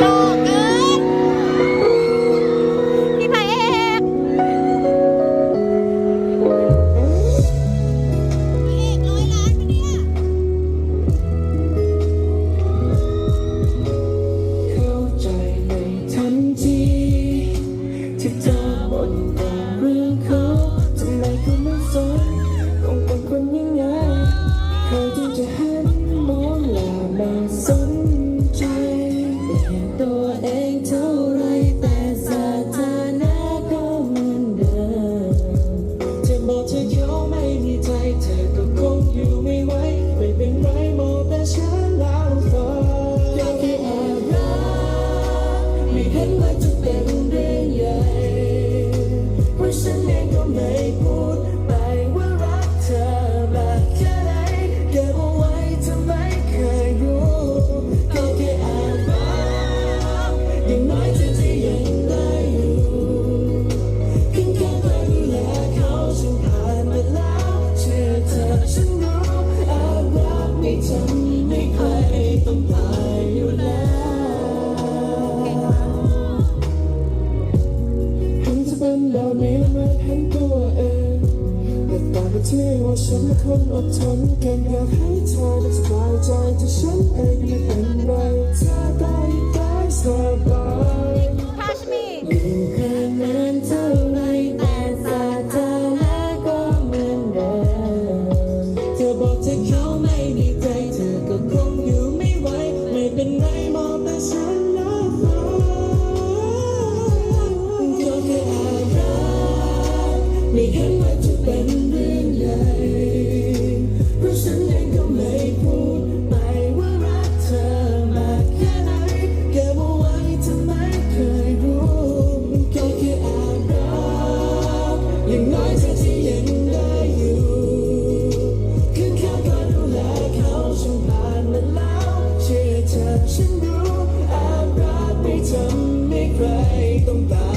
ห ไม่พูดไปว่ารักเธอมากแค่ไหนเก็บเอาไว้เธอไมเคยรู้ก็แค่แอบรักอย่างน้อยเธอจะยังได้อยู่ข้างข้างคอยดูแลเขาฉันผ่านมาแล้วเชื่อเธอฉันรู้แอบรักไม่ทำให้ใครต้องตาย ที่ว่าฉันเป็นคนอดทนเก่งอยากให้เธอได้สบายใจแต่ฉันเองไม่เป็นไรเธอได้ได้สบายทัชมีอยู่แค่นั้นเท่าไรแต่สถานะก็เหมือนเดิมเธอบอกเธอเขาไม่มีใจเธอก็คงอยู่ไม่ไหวไม่เป็นไรมองแต่ฉัน ใครต้องตาย